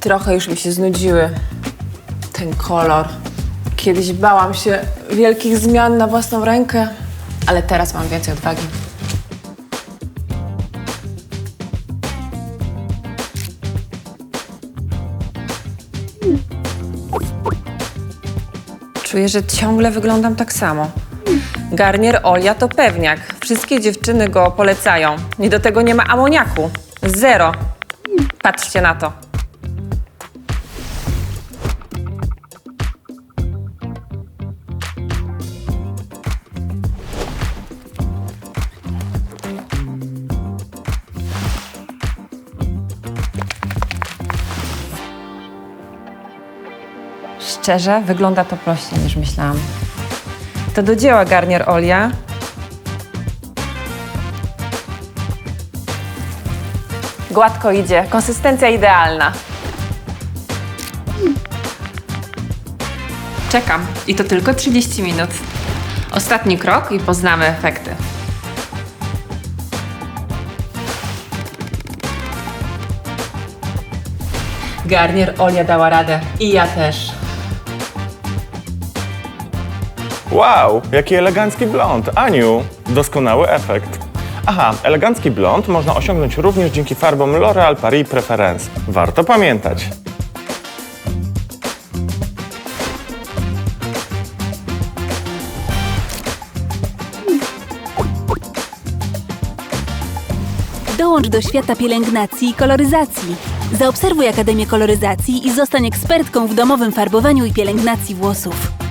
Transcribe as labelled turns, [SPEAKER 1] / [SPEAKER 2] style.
[SPEAKER 1] Trochę już mi się znudziły ten kolor. Kiedyś bałam się wielkich zmian na własną rękę, ale teraz mam więcej odwagi. Czuję, że ciągle wyglądam tak samo. Garnier Olia to pewniak. Wszystkie dziewczyny go polecają. I do tego nie ma amoniaku. Zero. Patrzcie na to. Szczerze, wygląda to prościej niż myślałam. To do dzieła, Garnier Olia. Gładko idzie, konsystencja idealna. Czekam i to tylko 30 minut. Ostatni krok i poznamy efekty. Garnier Olia dała radę i ja też.
[SPEAKER 2] Wow, jaki elegancki blond. Aniu, doskonały efekt. Aha, elegancki blond można osiągnąć również dzięki farbom L'Oréal Paris Preference. Warto pamiętać.
[SPEAKER 3] Dołącz do świata pielęgnacji i koloryzacji. Zaobserwuj Akademię Koloryzacji i zostań ekspertką w domowym farbowaniu i pielęgnacji włosów.